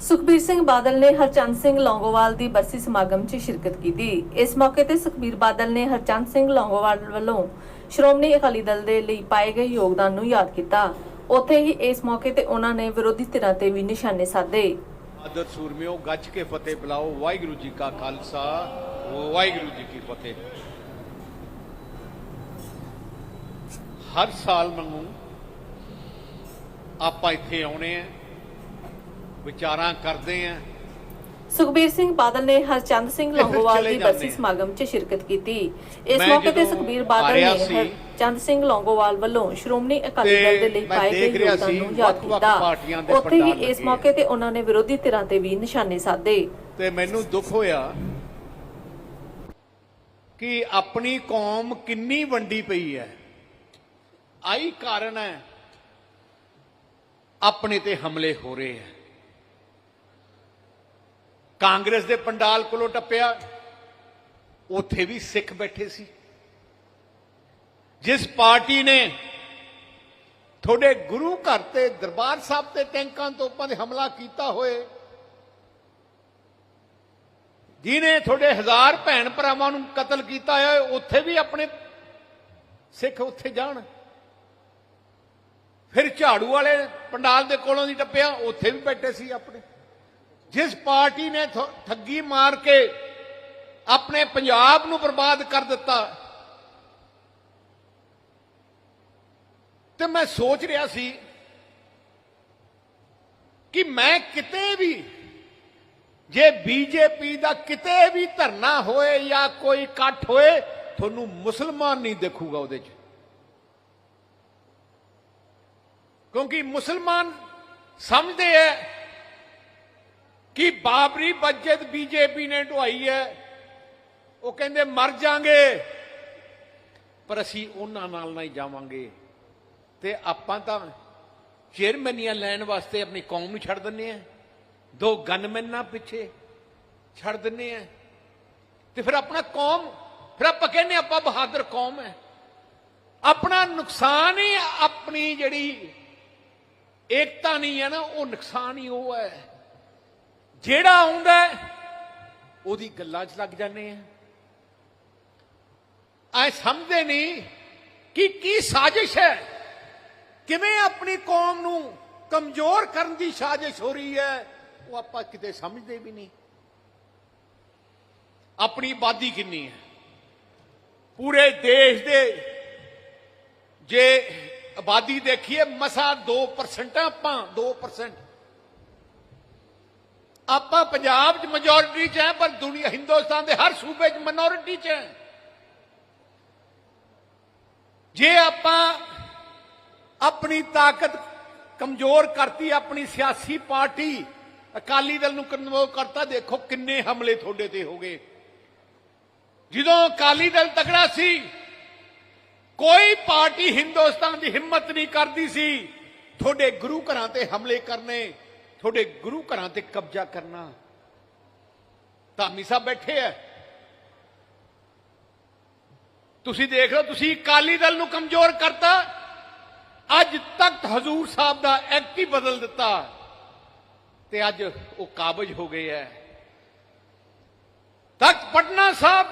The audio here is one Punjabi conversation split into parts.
ਸੁਖਬੀਰ ਸਿੰਘ ਬਾਦਲ ਨੇ ਹਰਚੰਦ ਸਿੰਘ ਲੌਂਗੋਵਾਲ ਦੀ ਬਰਸੀ ਸਮਾਗਮ 'ਚ ਸ਼ਿਰਕਤ ਕੀਤੀ। ਇਸ ਮੌਕੇ ਤੇ ਸੁਖਬੀਰ ਬਾਦਲ ਨੇ ਹਰਚੰਦ ਸਿੰਘ ਲੌਂਗੋਵਾਲ ਵੱਲੋਂ ਸ਼੍ਰੋਮਣੀ ਅਕਾਲੀ ਦਲ ਦੇ ਲਈ ਪਾਏ ਗਏ ਯੋਗਦਾਨ ਨੂੰ ਯਾਦ ਕੀਤਾ। ਉੱਥੇ ਹੀ ਇਸ ਮੌਕੇ ਤੇ ਉਹਨਾਂ ਨੇ ਵਿਰੋਧੀ ਧਿਰਾਂ ਤੇ ਵੀ ਨਿਸ਼ਾਨੇ ਸਾਧੇ। ਆਦਰ ਸੂਰਮਿਓ, ਗੱਜ ਕੇ ਫਤਿਹ ਬੁਲਾਓ। ਵਾਹਿਗੁਰੂ ਜੀ ਕਾ ਖਾਲਸਾ। ਵਾਹਿਗੁਰੂ ਜੀ ਕੀ ਫਤਿਹ। ਹਰ ਸਾਲ ਵਾਂਗੂ ਆਪਾਂ ਇੱਥੇ ਆਉਣੇ ਆ। ਵਿਚਾਰਾਂ ਕਰਦੇ ਆ। ਸੁਖਬੀਰ ਸਿੰਘ ਬਾਦਲ ਨੇ ਹਰਚੰਦ ਸਿੰਘ ਲੌਂਗੋਵਾਲ ਦੀ ਬਰਸੀ। ਸਮਾਗਮ 'ਚ ਸ਼ਿਰਕਤ ਕੀਤੀ। ਇਸ ਮੌਕੇ ਤੇ ਸੁਖਬੀਰ ਬਾਦਲ ਨੇ ਹਰਚੰਦ ਸਿੰਘ ਲੌਂਗੋਵਾਲ ਵੱਲੋਂ ਸ਼੍ਰੋਮਣੀ ਅਕਾਲੀ ਦਲ ਦੇ ਲਈ ਪਾਏ ਗਏ ਯੋਗਦਾਨ ਨੂੰ ਯਾਦ ਕੀਤਾ। ਉੱਥੇ ਹੀ ਇਸ। ਮੌਕੇ ਤੇ ਉਹਨਾਂ ਨੇ ਵਿਰੋਧੀ ਧਿਰਾਂ ਤੇ ਵੀ ਨਿਸ਼ਾਨੇ ਸਾਧੇ। ਤੇ ਮੈਨੂੰ ਦੁੱਖ ਹੋਇਆ ਕਿ ਆਪਣੀ ਕੌਮ ਕਿੰਨੀ ਵੰਡੀ ਪਈ ਹੈ। ਆਈ ਕਾਰਨ ਹੈ ਆਪਣੇ ਤੇ ਹਮਲੇ ਹੋ ਰਹੇ ਹੈ। ਕਾਂਗਰਸ ਦੇ ਪੰਡਾਲ ਕੋਲੋਂ ਟੱਪਿਆ, ਉੱਥੇ ਵੀ ਸਿੱਖ ਬੈਠੇ ਸੀ। ਜਿਸ ਪਾਰਟੀ ਨੇ ਤੁਹਾਡੇ ਗੁਰੂ ਘਰ ਤੇ ਦਰਬਾਰ ਸਾਹਿਬ ਤੇ ਟੈਂਕਾਂ ਤੋਪਾਂ ਦੇ ਹਮਲਾ ਕੀਤਾ ਹੋਏ ਜਿਨੇ ਤੁਹਾਡੇ ਹਜ਼ਾਰ ਭੈਣ ਭਰਾਵਾਂ ਨੂੰ ਕਤਲ ਕੀਤਾ ਹੈ ਉੱਥੇ ਵੀ ਆਪਣੇ ਸਿੱਖ ਉੱਥੇ ਜਾਣ। ਫਿਰ ਝਾੜੂ ਵਾਲੇ ਪੰਡਾਲ ਦੇ ਕੋਲੋਂ ਦੀ ਟੱਪਿਆ, ਉੱਥੇ ਵੀ ਬੈਠੇ ਸੀ ਆਪਣੇ। ਜਿਸ ਪਾਰਟੀ ਨੇ ਠੱਗੀ ਮਾਰ ਕੇ ਆਪਣੇ ਪੰਜਾਬ ਨੂੰ ਬਰਬਾਦ ਕਰ ਦਿੱਤਾ, ਤੇ ਮੈਂ ਸੋਚ ਰਿਹਾ ਸੀ ਕਿ ਮੈਂ ਕਿਤੇ ਵੀ, ਜੇ ਬੀਜੇਪੀ ਦਾ ਕਿਤੇ ਵੀ ਧਰਨਾ ਹੋਏ ਜਾਂ ਕੋਈ ਇਕੱਠ ਹੋਏ, ਤੁਹਾਨੂੰ ਮੁਸਲਮਾਨ ਨਹੀਂ ਦੇਖੂਗਾ ਉਹਦੇ 'ਚ। ਕਿਉਂਕਿ ਮੁਸਲਮਾਨ ਸਮਝਦੇ ਐ ਕਿ ਬਾਬਰੀ ਮਸਜਿਦ ਬੀਜੇਪੀ ਨੇ ਢਵਾਈ ਹੈ। ਉਹ ਕਹਿੰਦੇ ਮਰ ਜਾਾਂਗੇ। ਪਰ ਅਸੀਂ ਉਹਨਾਂ ਨਾਲ ਨਹੀਂ ਜਾਵਾਂਗੇ। ਤੇ ਆਪਾਂ ਤਾਂ ਚੇਅਰਮੈਨੀਆਂ ਲੈਣ ਵਾਸਤੇ ਆਪਣੀ ਕੌਮ ਨੂੰ ਛੱਡ ਦਿੰਨੇ ਆ ਦੋ ਗਨਮੈਨਾਂ ਪਿੱਛੇ ਛੱਡ ਦਿੰਨੇ ਆ ਤੇ ਫਿਰ ਆਪਣਾ ਕੌਮ, ਫਿਰ ਆਪਾਂ ਕਹਿੰਦੇ ਆਪਾਂ ਬਹਾਦਰ ਕੌਮ ਹੈ। ਆਪਣਾ ਨੁਕਸਾਨ ਹੀ ਆਪਣੀ ਜਿਹੜੀ ਏਕਤਾ ਨਹੀਂ ਹੈ ਨਾ, ਉਹ ਨੁਕਸਾਨ ਹੀ ਉਹ ਹੈ। ਜਿਹੜਾ ਆਉਂਦਾ ਉਹਦੀ ਗੱਲਾਂ 'ਚ ਲੱਗ ਜਾਂਦੇ ਆ। ਐ ਸਮਝਦੇ ਨਹੀਂ ਕਿ ਕੀ ਸਾਜ਼ਿਸ਼ ਹੈ। ਕਿਵੇਂ ਆਪਣੀ ਕੌਮ ਨੂੰ ਕਮਜ਼ੋਰ ਕਰਨ ਦੀ ਸਾਜ਼ਿਸ਼ ਹੋ ਰਹੀ ਹੈ, ਉਹ ਆਪਾਂ ਕਿਤੇ ਸਮਝਦੇ ਵੀ ਨਹੀਂ। ਆਪਣੀ ਆਬਾਦੀ ਕਿੰਨੀ ਹੈ। ਪੂਰੇ ਦੇਸ਼ ਦੇ ਜੇ ਆਬਾਦੀ ਦੇਖੀਏ, ਮਸਾ 2% ਆਪਾਂ 2% ਆਪਾਂ ਪੰਜਾਬ 'ਚ ਮੈਜੋਰਿਟੀ 'ਚ ਹੈ, ਪਰ ਦੁਨੀਆ ਹਿੰਦੁਸਤਾਨ ਦੇ ਹਰ ਸੂਬੇ 'ਚ ਮਿਨੋਰਿਟੀ 'ਚ ਹੈ। ਜੇ ਆਪਾਂ ਆਪਣੀ ਤਾਕਤ ਕਮਜ਼ੋਰ ਕਰਤੀ, ਆਪਣੀ ਸਿਆਸੀ ਪਾਰਟੀ ਅਕਾਲੀ ਦਲ ਨੂੰ ਕਮਜ਼ੋਰ ਕਰਤਾ, ਦੇਖੋ ਕਿੰਨੇ ਹਮਲੇ ਤੁਹਾਡੇ ਤੇ ਹੋ ਗਏ। ਜਦੋਂ ਅਕਾਲੀ ਦਲ ਤਕੜਾ ਸੀ, ਕੋਈ ਪਾਰਟੀ ਹਿੰਦੁਸਤਾਨ ਦੀ ਹਿੰਮਤ ਨਹੀਂ ਕਰਦੀ ਸੀ, ਤੁਹਾਡੇ ਗੁਰੂ ਘਰਾਂ ਤੇ ਹਮਲੇ ਕਰਨੇ। ਤੁਹਾਡੇ ਗੁਰੂ ਘਰਾਂ ਤੇ ਕਬਜ਼ਾ ਕਰਨਾ। ਧਾਮੀ ਸਾਹਿਬ ਬੈਠੇ ਆ ਤੁਸੀਂ ਦੇਖ ਲਓ, ਤੁਸੀਂ ਅਕਾਲੀ ਦਲ ਨੂੰ ਕਮਜ਼ੋਰ ਕਰਤਾ। ਅੱਜ ਤਖਤ ਹਜ਼ੂਰ ਸਾਹਿਬ ਦਾ ਐਕਟ ਹੀ ਬਦਲ ਦਿੱਤਾ। ਤੇ ਅੱਜ ਉਹ ਕਾਬਜ ਹੋ ਗਏ ਹੈ ਤਖਤ ਪਟਨਾ ਸਾਹਿਬ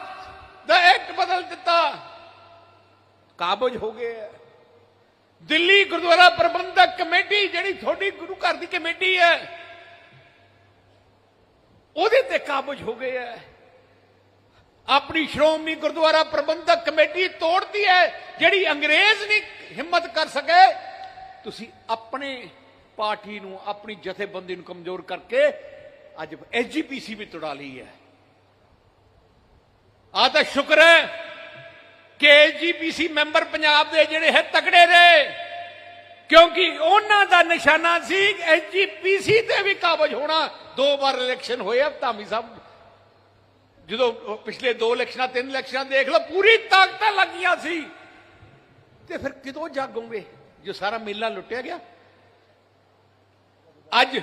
ਦਾ ਐਕਟ ਬਦਲ ਦਿੱਤਾ। ਕਾਬਜ ਹੋ ਗਏ ਹੈ ਦਿੱਲੀ ਗੁਰਦੁਆਰਾ ਪ੍ਰਬੰਧਕ ਕਮੇਟੀ, ਜਿਹੜੀ ਤੁਹਾਡੀ ਗੁਰੂ ਘਰ ਦੀ ਕਮੇਟੀ ਹੈ, ਉਹਦੇ ਤੇ ਕਾਬਜ ਹੋ ਗਏ ਹੈ। ਆਪਣੀ ਸ਼੍ਰੋਮਣੀ ਗੁਰਦੁਆਰਾ ਪ੍ਰਬੰਧਕ ਕਮੇਟੀ ਤੋੜਦੀ ਹੈ, ਜਿਹੜੀ ਅੰਗਰੇਜ਼ ਨਹੀਂ ਹਿੰਮਤ ਕਰ ਸਕੇ। ਤੁਸੀਂ ਆਪਣੇ ਪਾਰਟੀ ਨੂੰ, ਆਪਣੀ ਜਥੇਬੰਦੀ ਨੂੰ ਕਮਜ਼ੋਰ ਕਰਕੇ ਅੱਜ ਐਸਜੀਪੀਸੀ ਵੀ ਤੋੜਾ ਲਈ ਹੈ। ਆ ਤਾਂ ਸ਼ੁਕਰ ਹੈ ਕਿ ਐਸਜੀਪੀਸੀ ਮੈਂਬਰ ਪੰਜਾਬ ਦੇ ਜਿਹੜੇ ਹੈ ਤਕੜੇ ਰਹੇ ਕਿਉਂਕਿ ਉਹਨਾਂ ਦਾ ਨਿਸ਼ਾਨਾ ਸੀ ਐਸਜੀਪੀਸੀ ਤੇ ਵੀ ਕਾਬਜ ਹੋਣਾ। ਦੋ ਵਾਰ ਇਲੈਕਸ਼ਨ ਹੋਏ ਆ, ਧਾਮੀ ਸਾਹਿਬ। ਜਦੋਂ ਪਿਛਲੇ ਦੋ ਇਲੈਕਸ਼ਨਾਂ, ਤਿੰਨ ਇਲੈਕਸ਼ਨਾਂ ਦੇਖ ਲਓ, ਪੂਰੀ ਤਾਕਤਾਂ ਲੱਗੀਆਂ ਸੀ। ਤੇ ਫਿਰ ਕਿਦੋਂ ਜਾਗੋਗੇ? ਜੋ ਸਾਰਾ ਮੇਲਾ ਲੁੱਟਿਆ ਗਿਆ। ਅੱਜ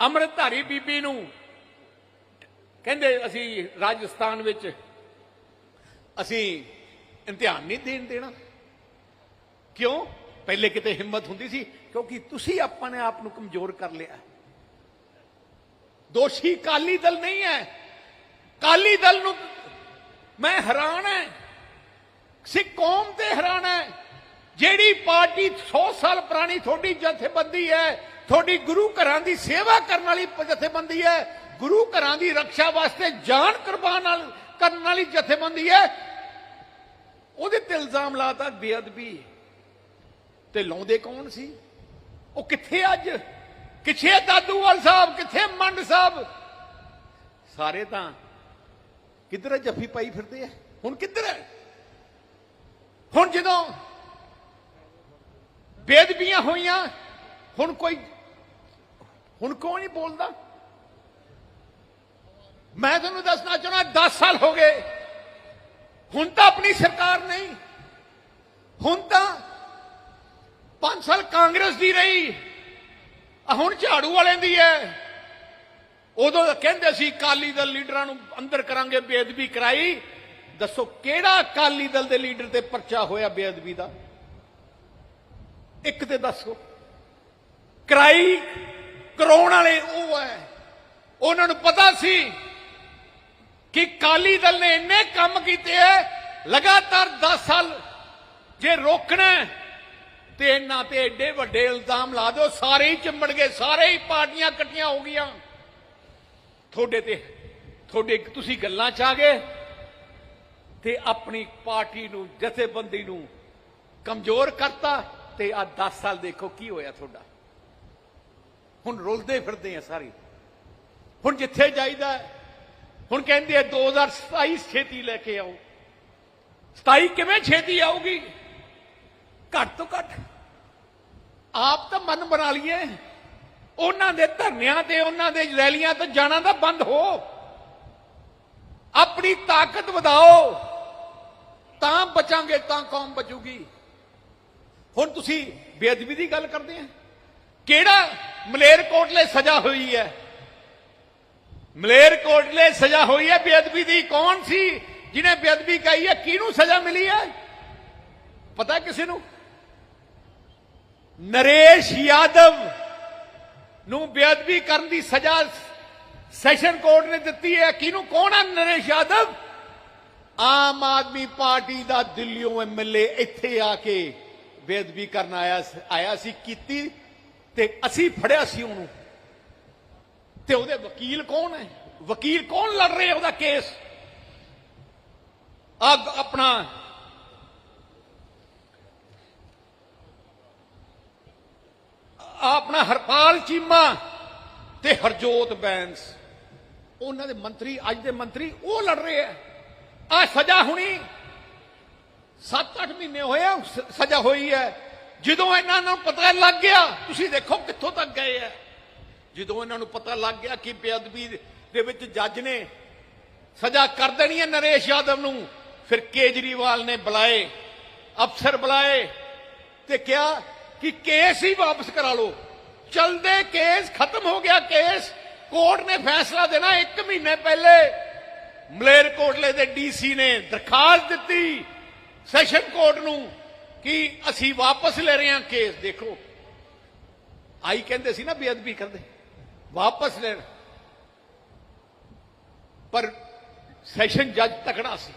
ਅੰਮ੍ਰਿਤਧਾਰੀ ਬੀਬੀ ਨੂੰ ਕਹਿੰਦੇ ਅਸੀਂ ਰਾਜਸਥਾਨ ਵਿੱਚ ਅਸੀਂ ਇਮਤਿਹਾਨ ਨਹੀਂ ਦੇਣ ਦੇਣਾ। ਕਿਉਂ? ਪਹਿਲੇ ਕਿਤੇ ਹਿੰਮਤ ਹੁੰਦੀ ਸੀ, ਕਿਉਂਕਿ ਤੁਸੀਂ ਆਪਾਂ ਨੇ ਆਪ ਨੂੰ ਕਮਜ਼ੋਰ ਕਰ ਲਿਆ। ਦੋਸ਼ੀ ਕਾਲੀ ਦਲ ਨਹੀਂ ਹੈ। ਕਾਲੀ ਦਲ ਨੂੰ ਮੈਂ ਹੈਰਾਨ ਹੈ। ਸਿੱਖ ਕੌਮ ਤੇ ਹੈਰਾਨ ਹੈ। ਜਿਹੜੀ ਪਾਰਟੀ 100 ਸਾਲ ਪੁਰਾਣੀ ਤੁਹਾਡੀ ਜਥੇਬੰਦੀ ਹੈ, ਤੁਹਾਡੀ ਗੁਰੂ ਘਰਾਂ ਦੀ ਸੇਵਾ ਕਰਨ ਵਾਲੀ ਜਥੇਬੰਦੀ ਹੈ, ਗੁਰੂ ਘਰਾਂ ਦੀ ਰੱਖਿਆ ਵਾਸਤੇ ਜਾਨ ਕੁਰਬਾਨ ਨਾਲ ਕਰਨ ਵਾਲੀ ਜਥੇਬੰਦੀ ਹੈ। ਉਹਦੇ ਤੇ ਇਲਜ਼ਾਮ ਲਾਤਾ ਬੇਅਦਬੀ। ਤੇ ਲਾਉਂਦੇ ਕੌਣ ਸੀ? ਉਹ ਕਿੱਥੇ ਅੱਜ? ਕਿੱਥੇ ਦਾਦੂਵਾਲ ਸਾਹਿਬ? ਕਿੱਥੇ ਮੰਡ ਸਾਹਿਬ? ਸਾਰੇ ਤਾਂ ਕਿੱਧਰ ਜੱਫੀ ਪਾਈ ਫਿਰਦੇ ਆ? ਹੁਣ ਕਿੱਧਰ ਹੁਣ ਜਦੋਂ ਬੇਦਬੀਆਂ ਹੋਈਆਂ, ਹੁਣ ਕੋਈ ਹੁਣ ਕੌਣ ਨਹੀਂ ਬੋਲਦਾ? ਮੈਂ ਤੁਹਾਨੂੰ ਦੱਸਣਾ ਚਾਹੁੰਦਾ 10 ਸਾਲ ਹੋ ਗਏ। ਹੁਣ ਤਾਂ ਆਪਣੀ ਸਰਕਾਰ ਨਹੀਂ। ਹੁਣ ਤਾਂ 5 ਸਾਲ ਕਾਂਗਰਸ ਦੀ ਰਹੀ। ਹੁਣ ਝਾੜੂ ਵਾਲਿਆਂ ਦੀ ਹੈ। ਉਦੋਂ ਤਾਂ ਕਹਿੰਦੇ ਸੀ ਕਾਲੀ ਦਲ ਲੀਡਰਾਂ ਨੂੰ ਅੰਦਰ ਕਰਾਂਗੇ ਬੇਅਦਬੀ ਕਰਾਈ। ਦੱਸੋ ਕਿਹੜਾ ਅਕਾਲੀ ਦਲ ਦੇ ਲੀਡਰ ਤੇ ਪਰਚਾ ਹੋਇਆ ਬੇਅਦਬੀ ਦਾ? ਇੱਕ ਤੇ ਦੱਸੋ। ਕਰਾਈ, ਕਰਾਉਣ ਵਾਲੇ ਉਹ ਹੈ। ਉਹਨਾਂ ਨੂੰ ਪਤਾ ਸੀ ਕਿ ਕਾਲੀ ਦਲ ਨੇ ਇੰਨੇ ਕੰਮ ਕੀਤੇ ਐ, ਲਗਾਤਾਰ 10 ਸਾਲ ਜੇ ਰੋਕਣਾ ਤੇ ਇਹਨਾਂ ਤੇ ਐਡੇ ਵੱਡੇ ਇਲਜ਼ਾਮ ਲਾ ਦਿਓ, ਸਾਰੇ ਹੀ ਚਿੰਬੜ ਗਏ, ਸਾਰੇ ਹੀ ਪਾਰਟੀਆਂ ਇਕੱਠੀਆਂ ਹੋ ਗਈਆਂ। ਤੁਹਾਡੇ ਤੇ, ਤੁਹਾਡੇ ਤੁਸੀਂ ਗੱਲਾਂ ਚ ਆ ਗਏ, ਤੇ ਆਪਣੀ ਪਾਰਟੀ ਨੂੰ, ਜਥੇਬੰਦੀ ਨੂੰ ਕਮਜ਼ੋਰ ਕਰਤਾ, ਤੇ ਆ 10 ਸਾਲ ਦੇਖੋ ਕੀ ਹੋਇਆ ਤੁਹਾਡਾ। ਹੁਣ ਰੁਲਦੇ ਫਿਰਦੇ ਆ ਸਾਰੇ। ਹੁਣ ਜਿੱਥੇ ਜਾਈਦਾ ਹੁਣ ਕਹਿੰਦੇ ਆ 2027 ਛੇਤੀ ਲੈ ਕੇ ਆਓ। 27 ਕਿਵੇਂ ਛੇਤੀ ਆਊਗੀ? ਘੱਟ ਤੋਂ ਘੱਟ। ਆਪ ਤਾਂ ਮਨ ਬਣਾ ਲਈਏ। ਉਹਨਾਂ ਦੇ ਧਰਨਿਆਂ ਤੇ, ਉਹਨਾਂ ਦੇ ਰੈਲੀਆਂ ਤੇ ਜਾਣਾ ਤਾਂ ਬੰਦ ਹੋ। ਆਪਣੀ ਤਾਕਤ ਵਧਾਓ। ਤਾਂ ਬਚਾਂਗੇ, ਤਾਂ ਕੌਮ ਬਚੂਗੀ। ਹੁਣ ਤੁਸੀਂ ਬੇਅਦਬੀ ਦੀ ਗੱਲ ਕਰਦੇ ਆ। ਕਿਹੜਾ ਮਲੇਰਕੋਟਲੇ ਸਜ਼ਾ ਹੋਈ ਹੈ? ਮਲੇਰ ਮਲੇਰਕੋਟਲੇ ਸਜ਼ਾ ਹੋਈ ਹੈ ਬੇਅਦਬੀ ਦੀ। ਕੌਣ ਸੀ ਜਿਹਨੇ ਬੇਅਦਬੀ ਕਹੀ ਹੈ? ਕਿਹਨੂੰ ਸਜ਼ਾ ਮਿਲੀ ਹੈ? ਪਤਾ ਕਿਸੇ ਨੂੰ? ਨਰੇਸ਼ ਯਾਦਵ ਨੂੰ ਬੇਅਦਬੀ ਕਰਨ ਦੀ ਸਜ਼ਾ ਸੈਸ਼ਨ ਕੋਰਟ ਨੇ ਦਿੱਤੀ ਹੈ। ਕਿਹਨੂੰ? ਕੌਣ ਹੈ ਨਰੇਸ਼ ਯਾਦਵ? ਆਮ ਆਦਮੀ ਪਾਰਟੀ ਦਾ ਦਿੱਲੀੋਂ ਐਮਐਲਏ ਇੱਥੇ ਆ ਕੇ ਬੇਅਦਬੀ ਕਰਨ ਆਇਆ ਆਇਆ ਸੀ, ਕੀਤੀ ਤੇ ਅਸੀਂ ਫੜਿਆ ਸੀ ਉਹਨੂੰ। ਤੇ ਉਹਦੇ ਵਕੀਲ ਕੌਣ ਹੈ? ਵਕੀਲ ਕੌਣ ਲੜ ਰਹੇ ਉਹਦਾ ਕੇਸ? ਆ ਆਪਣਾ ਆਪਣਾ ਹਰਪਾਲ ਚੀਮਾ ਤੇ ਹਰਜੋਤ ਬੈਂਸ। ਉਹਨਾਂ ਦੇ ਮੰਤਰੀ ਅੱਜ ਦੇ ਮੰਤਰੀ ਉਹ ਲੜ ਰਹੇ ਆ। ਆ ਸਜ਼ਾ ਹੁਣੀ 7-8 ਮਹੀਨੇ ਹੋਏ ਆ, ਸਜ਼ਾ ਹੋਈ ਹੈ। ਜਦੋਂ ਇਹਨਾਂ ਨੂੰ ਪਤਾ ਲੱਗ ਗਿਆ ਤੁਸੀਂ ਦੇਖੋ ਕਿੱਥੋਂ ਤੱਕ ਗਏ ਆ। ਜਦੋਂ ਇਹਨਾਂ ਨੂੰ ਪਤਾ ਲੱਗ ਗਿਆ ਕਿ ਬੇਅਦਬੀ ਦੇ ਵਿੱਚ ਜੱਜ ਨੇ ਸਜ਼ਾ ਕਰ ਦੇਣੀ ਹੈ ਨਰੇਸ਼ ਯਾਦਵ ਨੂੰ, ਫਿਰ ਕੇਜਰੀਵਾਲ ਨੇ ਬੁਲਾਏ, ਅਫਸਰ ਬੁਲਾਏ ਤੇ ਕਿਹਾ ਕਿ ਕੇਸ ਹੀ ਵਾਪਸ ਕਰਾ ਲਓ। ਚਲਦੇ ਕੇਸ ਖਤਮ ਹੋ ਗਿਆ ਕੇਸ, ਕੋਰਟ ਨੇ ਫੈਸਲਾ ਦੇਣਾ 1 ਮਹੀਨੇ ਪਹਿਲੇ। ਮਲੇਰਕੋਟਲੇ ਦੇ ਡੀਸੀ ਨੇ ਦਰਖਾਸਤ ਦਿੱਤੀ ਸੈਸ਼ਨ ਕੋਰਟ ਨੂੰ ਕਿ ਅਸੀਂ ਵਾਪਸ ਲੈ ਰਹੇ ਹਾਂ ਕੇਸ, ਦੇਖੋ। ਆਈ ਕਹਿੰਦੇ ਸੀ ਨਾ ਬੇਅਦਬੀ ਕਰਦੇ। ਵਾਪਸ ਲੈਣ। ਪਰ ਸੈਸ਼ਨ ਜੱਜ ਤਕੜਾ ਸੀ।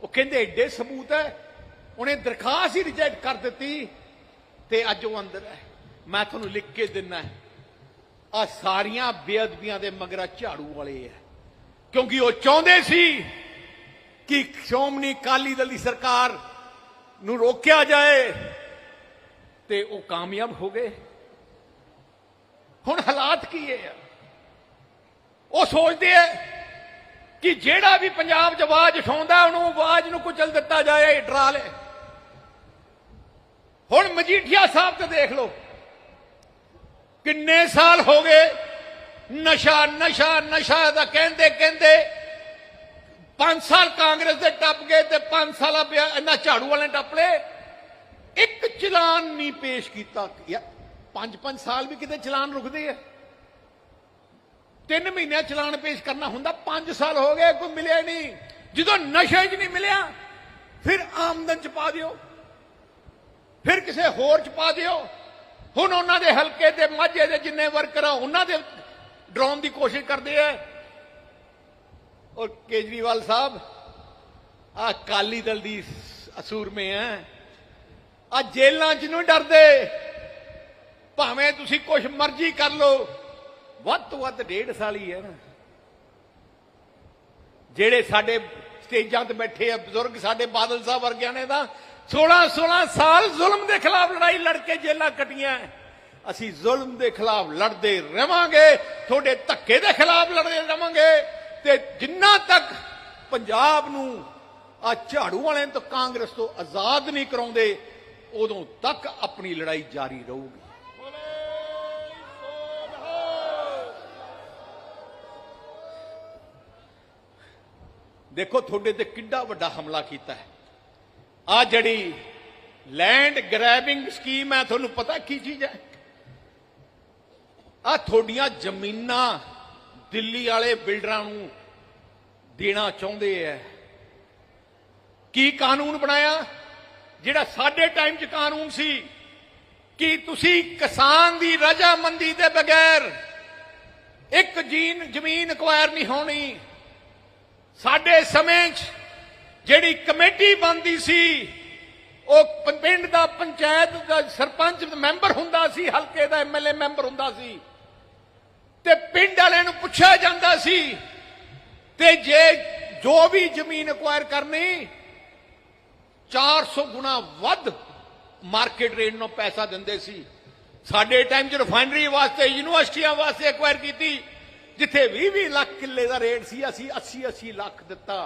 ਉਹ ਕਹਿੰਦੇ, ਐਡੇ ਸਬੂਤ ਹੈ, ਉਹਨੇ ਦਰਖਾਸਤ ਹੀ ਰਿਜੈਕਟ ਕਰ ਦਿੱਤੀ ਤੇ ਅੱਜ ਉਹ ਅੰਦਰ ਹੈ। ਮੈਂ ਤੁਹਾਨੂੰ ਲਿਖ ਕੇ ਦਿੰਨਾ ਆ ਸਾਰੀਆਂ ਬੇਅਦਬੀਆਂ ਦੇ ਮਗਰਾ ਝਾੜੂ ਵਾਲੇ ਹੈ। ਕਿਉਂਕਿ ਉਹ ਚਾਹੁੰਦੇ ਸੀ ਕਿ ਸ਼੍ਰੋਮਣੀ ਅਕਾਲੀ ਦਲ ਦੀ ਸਰਕਾਰ ਨੂੰ ਰੋਕਿਆ ਜਾਏ ਤੇ ਉਹ ਕਾਮਯਾਬ ਹੋ ਗਏ। ਹੁਣ ਹਾਲਾਤ ਕੀ ਹੈ ਉਹ ਸੋਚਦੇ ਆ ਕਿ ਜਿਹੜਾ ਵੀ ਪੰਜਾਬ 'ਚ ਆਵਾਜ਼ ਉਠਾਉਂਦਾ, ਉਹਨੂੰ ਆਵਾਜ਼ ਨੂੰ ਕੁਚਲ ਦਿੱਤਾ ਜਾਏ ਡਰਾ ਲੈ। ਹੁਣ ਮਜੀਠੀਆ ਸਾਹਿਬ ਤੇ ਦੇਖ ਲਓ। ਕਿੰਨੇ ਸਾਲ ਹੋ ਗਏ, ਨਸ਼ਾ ਨਸ਼ਾ ਨਸ਼ਾ ਦਾ ਕਹਿੰਦੇ ਕਹਿੰਦੇ 5 ਸਾਲ ਕਾਂਗਰਸ ਦੇ ਟੱਪ ਗਏ ਤੇ 5 ਸਾਲਾਂ ਪਿਆ ਇਹਨਾਂ ਝਾੜੂ ਵਾਲੇ ਟੱਪ ਲਏ। ਇੱਕ ਚਲਾਨ ਨਹੀਂ ਪੇਸ਼ ਕੀਤਾ। 5-5 ਸਾਲ ਵੀ ਕਿਤੇ ਚਲਾਨ ਰੁਕਦੇ ਆ। ਤਿੰਨ ਮਹੀਨਿਆਂ ਚਲਾਨ ਪੇਸ਼ ਕਰਨਾ ਹੁੰਦਾ 5 ਸਾਲ ਹੋ ਗਏ, ਕੋਈ ਮਿਲਿਆ ਨਹੀਂ। ਜਦੋਂ ਨਸ਼ੇ 'ਚ ਨਹੀਂ ਮਿਲਿਆ, ਫਿਰ ਆਮਦਨ 'ਚ ਪਾ ਦਿਓ। ਫਿਰ ਕਿਸੇ ਹੋਰ 'ਚ ਪਾ ਦਿਓ। ਹੁਣ ਉਹਨਾਂ ਦੇ ਹਲਕੇ ਤੇ ਮਾਝੇ ਦੇ ਜਿੰਨੇ ਵਰਕਰ ਆ, ਉਹਨਾਂ ਦੇ ਡਰਾਉਣ ਦੀ ਕੋਸ਼ਿਸ਼ ਕਰਦੇ ਆ। ਔਰ ਕੇਜਰੀਵਾਲ ਸਾਹਿਬ ਆ ਕਾਲੀ ਦਲ ਦੀ ਅਸੂਰ ਮੇ ਆ। ਆ ਜੇਲਾਂ 'ਚ ਨਹੀਂ ਡਰਦੇ। ਭਾਵੇਂ ਤੁਸੀਂ ਕੁਝ ਮਰਜ਼ੀ ਕਰ ਲਓ, ਵੱਧ ਤੋਂ ਵੱਧ ਡੇਢ ਸਾਲ ਹੀ ਹੈ ਨਾ। ਜਿਹੜੇ ਸਾਡੇ ਸਟੇਜਾਂ ਤੇ ਬੈਠੇ ਆ, ਬਜ਼ੁਰਗ ਸਾਡੇ ਬਾਦਲ ਸਾਹਿਬ ਵਰਗਿਆਂ ਨੇ ਤਾਂ 16 16 ਸਾਲ ਜ਼ੁਲਮ ਦੇ ਖਿਲਾਫ ਲੜਾਈ ਲੜ ਕੇ ਜੇਲਾਂ ਕੱਟੀਆਂ। ਅਸੀਂ ਜ਼ੁਲਮ ਦੇ ਖਿਲਾਫ ਲੜਦੇ ਰਵਾਂਗੇ, ਤੁਹਾਡੇ ਧੱਕੇ ਦੇ ਖਿਲਾਫ ਲੜਦੇ ਰਵਾਂਗੇ ਤੇ ਜਿੰਨਾ ਤੱਕ ਪੰਜਾਬ ਨੂੰ ਆ ਝਾੜੂ ਵਾਲਿਆਂ ਤੋਂ ਕਾਂਗਰਸ ਤੋਂ ਆਜ਼ਾਦ ਨਹੀਂ ਕਰਾਉਂਦੇ, ਉਦੋਂ ਤੱਕ ਆਪਣੀ ਲੜਾਈ ਜਾਰੀ ਰਹੂਗੀ। ਦੇਖੋ, ਤੁਹਾਡੇ ਤੇ ਕਿੱਡਾ ਵੱਡਾ ਹਮਲਾ ਕੀਤਾ ਹੈ। ਆ ਜਿਹੜੀ ਲੈਂਡ ਗ੍ਰੈਬਿੰਗ ਸਕੀਮ ਹੈ, ਤੁਹਾਨੂੰ ਪਤਾ ਕੀ ਚੀਜ਼ ਹੈ? ਆ ਤੁਹਾਡੀਆਂ ਜ਼ਮੀਨਾਂ ਦਿੱਲੀ ਵਾਲੇ ਬਿਲਡਰਾਂ ਨੂੰ ਦੇਣਾ ਚਾਹੁੰਦੇ ਐ ਕੀ ਕਾਨੂੰਨ ਬਣਾਇਆ? ਜਿਹੜਾ ਸਾਡੇ ਟਾਈਮ 'ਚ ਕਾਨੂੰਨ ਸੀ ਕਿ ਤੁਸੀਂ ਕਿਸਾਨ ਦੀ ਰਜਾਮੰਦੀ ਦੇ ਬਗੈਰ ਇੱਕ ਜੀਨ ਜ਼ਮੀਨ ਅਕਵਾਇਰ ਨਹੀਂ ਹੋਣੀ। ਸਾਡੇ ਸਮੇਂ 'ਚ ਜਿਹੜੀ ਕਮੇਟੀ ਬਣਦੀ ਸੀ, ਉਹ ਪਿੰਡ ਦਾ ਪੰਚਾਇਤ ਦਾ ਸਰਪੰਚ ਮੈਂਬਰ ਹੁੰਦਾ ਸੀ, ਹਲਕੇ ਦਾ ਐਮਐਲਏ ਮੈਂਬਰ ਹੁੰਦਾ ਸੀ। ਤੇ ਪਿੰਡ ਵਾਲਿਆਂ ਨੂੰ ਪੁੱਛਿਆ ਜਾਂਦਾ ਸੀ, ਤੇ ਜੇ ਜੋ ਵੀ ਜ਼ਮੀਨ ਅਕਵਾਇਰ ਕਰਨੀ 400 ਗੁਣਾ ਵੱਧ ਮਾਰਕੀਟ ਰੇਟ ਨੂੰ ਪੈਸਾ ਦਿੰਦੇ ਸੀ। ਸਾਡੇ ਟਾਈਮ 'ਚ ਰਿਫਾਈਨਰੀ ਵਾਸਤੇ, ਯੂਨੀਵਰਸਿਟੀਆਂ ਵਾਸਤੇ ਐਕਵਾਇਰ ਕੀਤੀ। ਜਿੱਥੇ 20-20 ਲੱਖ ਕਿੱਲੇ ਦਾ ਰੇਟ ਸੀ, ਅਸੀਂ 80-80 ਲੱਖ ਦਿੱਤਾ।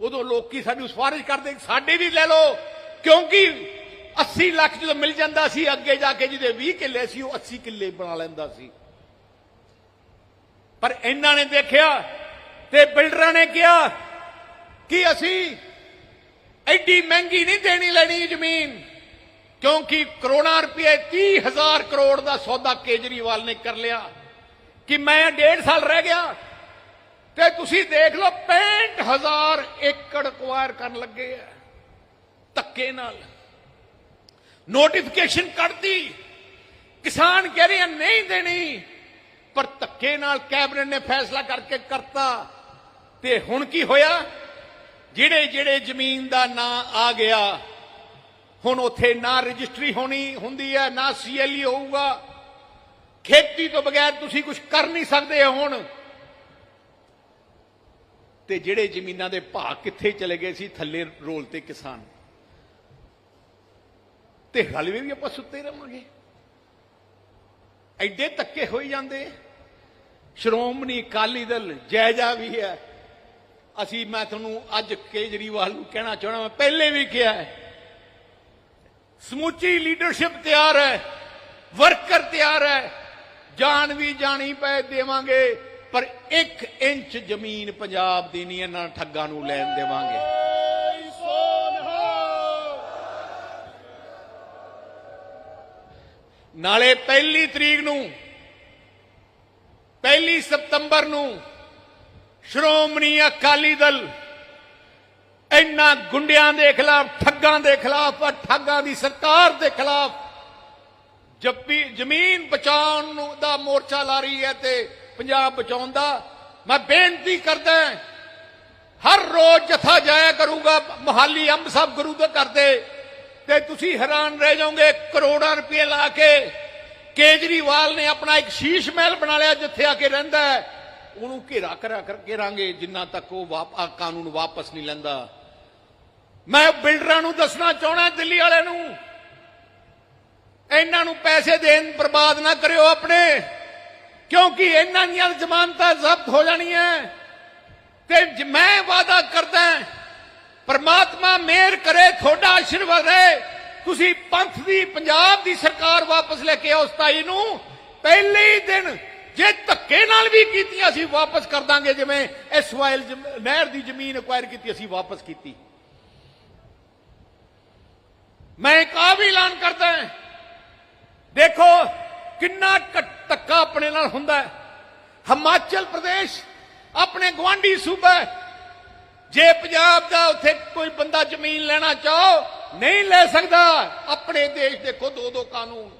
ਉਦੋਂ ਲੋਕੀ ਸਾਨੂੰ ਸਿਫਾਰਿਸ਼ ਕਰਦੇ, ਸਾਡੇ ਵੀ ਲੈ ਲਓ। ਕਿਉਂਕਿ 80 ਲੱਖ ਜਦੋਂ ਮਿਲ ਜਾਂਦਾ ਸੀ, ਅੱਗੇ ਜਾ ਕੇ ਜਿਹਦੇ 20 ਕਿੱਲੇ ਸੀ, ਉਹ 80 ਕਿੱਲੇ ਬਣਾ ਲੈਂਦਾ ਸੀ। ਪਰ ਇਹਨਾਂ ਨੇ ਦੇਖਿਆ ਤੇ ਬਿਲਡਰਾਂ ਨੇ ਕਿਹਾ ਕਿ ਅਸੀਂ ਐਡੀ ਮਹਿੰਗੀ ਨਹੀਂ ਦੇਣੀ ਲੈਣੀ ਜ਼ਮੀਨ, ਕਿਉਂਕਿ ਕਰੋੜਾਂ ਰੁਪਏ 30000 ਕਰੋੜ ਦਾ ਸੌਦਾ ਕੇਜਰੀਵਾਲ ਨੇ ਕਰ ਲਿਆ। ਕਿ ਮੈਂ ਡੇਢ ਸਾਲ ਰਹਿ ਗਿਆ ਤੇ ਤੁਸੀਂ ਦੇਖ ਲਓ 65000 ਏਕੜ ਅਕਵਾਇਰ ਕਰਨ ਲੱਗੇ ਆ ਧੱਕੇ ਨਾਲ। ਨੋਟੀਫਿਕੇਸ਼ਨ ਕੱਢਦੀ ਕਿਸਾਨ ਕਹਿ ਰਹੇ ਆ, ਨਹੀਂ ਦੇਣੀ। ਪਰ ਧੱਕੇ ਨਾਲ ਕੈਬਨਿਟ ਨੇ ਫੈਸਲਾ ਕਰਕੇ ਕਰਤਾ। ਤੇ ਹੁਣ ਕੀ ਹੋਇਆ? ਜਿਹੜੇ ਜਿਹੜੇ ਜ਼ਮੀਨ ਦਾ ਨਾਂ ਆ ਗਿਆ, ਹੁਣ ਉੱਥੇ ਨਾ ਰਜਿਸਟਰੀ ਹੋਣੀ ਹੁੰਦੀ ਹੈ ਨਾ ਸੀਐਲਈ ਹੋਊਗਾ। ਖੇਤੀ ਤੋਂ ਬਗੈਰ ਤੁਸੀਂ ਕੁਝ ਕਰ ਨਹੀਂ ਸਕਦੇ ਹੁਣ। ਤੇ ਜਿਹੜੇ ਜ਼ਮੀਨਾਂ ਦੇ ਭਾਅ ਕਿੱਥੇ ਚਲੇ ਗਏ ਸੀ, ਥੱਲੇ ਰੋਲ ਤੇ ਕਿਸਾਨ। ਤੇ ਹਲਵੇ ਵੀ ਆਪਾਂ ਸੁੱਤੇ ਰਵਾਂਗੇ। ਐਡੇ ਧੱਕੇ ਹੋਈ ਜਾਂਦੇ ਸ਼੍ਰੋਮਣੀ ਅਕਾਲੀ ਦਲ ਜਾਇਜਾ ਵੀ ਹੈ। ਅਸੀਂ, ਮੈਂ ਤੁਹਾਨੂੰ ਅੱਜ ਕੇਜਰੀਵਾਲ ਨੂੰ ਕਹਿਣਾ ਚਾਹਣਾ ਮੈਂ ਪਹਿਲੇ ਵੀ ਕਿਹਾ ਹੈ, ਸਮੁੱਚੀ ਲੀਡਰਸ਼ਿਪ ਤਿਆਰ ਹੈ, ਵਰਕਰ ਤਿਆਰ ਹੈ। ਜਾਨ ਵੀ ਜਾਣੀ ਪੈ ਦੇਵਾਂਗੇ, ਪਰ 1 ਇੰਚ ਜ਼ਮੀਨ ਪੰਜਾਬ ਦੀ ਨਹੀਂ, ਇਹਨਾਂ ਠੱਗਾਂ ਨੂੰ ਲੈਣ ਦੇਵਾਂਗੇ। ਨਾਲੇ ਪਹਿਲੀ ਤਰੀਕ ਨੂੰ, ਪਹਿਲੀ ਸਤੰਬਰ ਨੂੰ ਸ਼੍ਰੋਮਣੀ ਅਕਾਲੀ ਦਲ ਇੰਨਾ ਗੁੰਡਿਆਂ ਦੇ ਖਿਲਾਫ, ਠੱਗਾਂ ਦੇ ਖਿਲਾਫ ਔਰ ਠੱਗਾਂ ਦੀ ਸਰਕਾਰ ਦੇ ਖਿਲਾਫ ਜੱਪੀ ਜ਼ਮੀਨ ਬਚਾਉਣ ਦਾ ਮੋਰਚਾ ਲਾ ਰਹੀ ਹੈ ਤੇ ਪੰਜਾਬ ਬਚਾਉਣ ਦਾ ਮੈਂ ਬੇਨਤੀ ਕਰਦਾ ਹਰ ਰੋਜ਼ ਜਥਾ ਜਾਇਆ ਕਰੂਗਾ, ਮੋਹਾਲੀ ਅੰਬ ਸਾਹਿਬ ਗੁਰੂ ਦੇ ਕਰਦੇ ਤੇ ਤੁਸੀਂ ਹੈਰਾਨ ਰਹਿ ਜਾਓਗੇ, ਕਰੋੜਾਂ ਰੁਪਏ ਲਾ ਕੇ ਕੇਜਰੀਵਾਲ ਨੇ ਆਪਣਾ ਇੱਕ ਸ਼ੀਸ਼ ਮਹਿਲ ਬਣਾ ਲਿਆ ਜਿੱਥੇ ਆ ਕੇ ਰਹਿੰਦਾ ਹੈ। ਉਹਨੂੰ ਘੇਰਾ ਕਰਾ ਕਰਕੇ ਰਾਂਗੇ ਜਿੰਨਾ ਤੱਕ ਉਹ ਵਾਪ ਕਾਨੂੰਨ ਵਾਪਸ ਨਹੀਂ ਲੈਂਦਾ। ਮੈਂ ਬਿਲਡਰਾਂ ਨੂੰ ਦੱਸਣਾ ਚਾਹਣਾ ਦਿੱਲੀ ਵਾਲਿਆਂ ਨੂੰ। ਇਹਨਾਂ ਨੂੰ ਪੈਸੇ ਦੇਣ ਬਰਬਾਦ ਨਾ ਕਰਿਓ ਆਪਣੇ। ਕਿਉਂਕਿ ਇਹਨਾਂ ਦੀਆਂ ਜ਼ਮਾਨਤਾਂ ਜ਼ਬਤ ਹੋ ਜਾਣੀਆਂ। ਤੇ ਮੈਂ ਵਾਅਦਾ ਕਰਦਾ ਪਰਮਾਤਮਾ ਮਿਹਰ ਕਰੇ, ਤੁਹਾਡਾ ਆਸ਼ੀਰਵਾਦ ਹੈ ਤੁਸੀਂ ਪੰਥ ਦੀ, ਪੰਜਾਬ ਦੀ ਸਰਕਾਰ ਵਾਪਸ ਲੈ ਕੇ ਆਓ 27 ਨੂੰ। ਪਹਿਲੇ ਹੀ ਦਿਨ ਜੇ ਧੱਕੇ ਨਾਲ ਵੀ ਕੀਤੀਆਂ, ਅਸੀਂ ਵਾਪਸ ਕਰ ਦਾਂਗੇ। ਜਿਵੇਂ ਐਸਵਾਈਐਲ ਨਹਿਰ ਦੀ ਜ਼ਮੀਨ ਅਕਵਾਇਰ ਕੀਤੀ, ਅਸੀਂ ਵਾਪਸ ਕੀਤੀ। ਮੈਂ ਇੱਕ ਆ ਵੀ ਐਲਾਨ ਕਰਦਾ ਹਾਂ ਦੇਖੋ ਕਿੰਨਾ ਧੱਕਾ ਆਪਣੇ ਨਾਲ ਹੁੰਦਾ ਹੈ। ਹਿਮਾਚਲ ਪ੍ਰਦੇਸ਼ ਆਪਣੇ ਗਵਾਂਢੀ ਸੂਬਾ ਜੇ ਪੰਜਾਬ ਦਾ ਉੱਥੇ ਕੋਈ ਬੰਦਾ ਜ਼ਮੀਨ ਲੈਣਾ ਚਾਹੋ, ਨਹੀਂ ਲੈ ਸਕਦਾ। ਆਪਣੇ ਦੇਸ਼ ਦੇਖੋ ਦੋ ਦੋ ਕਾਨੂੰਨ।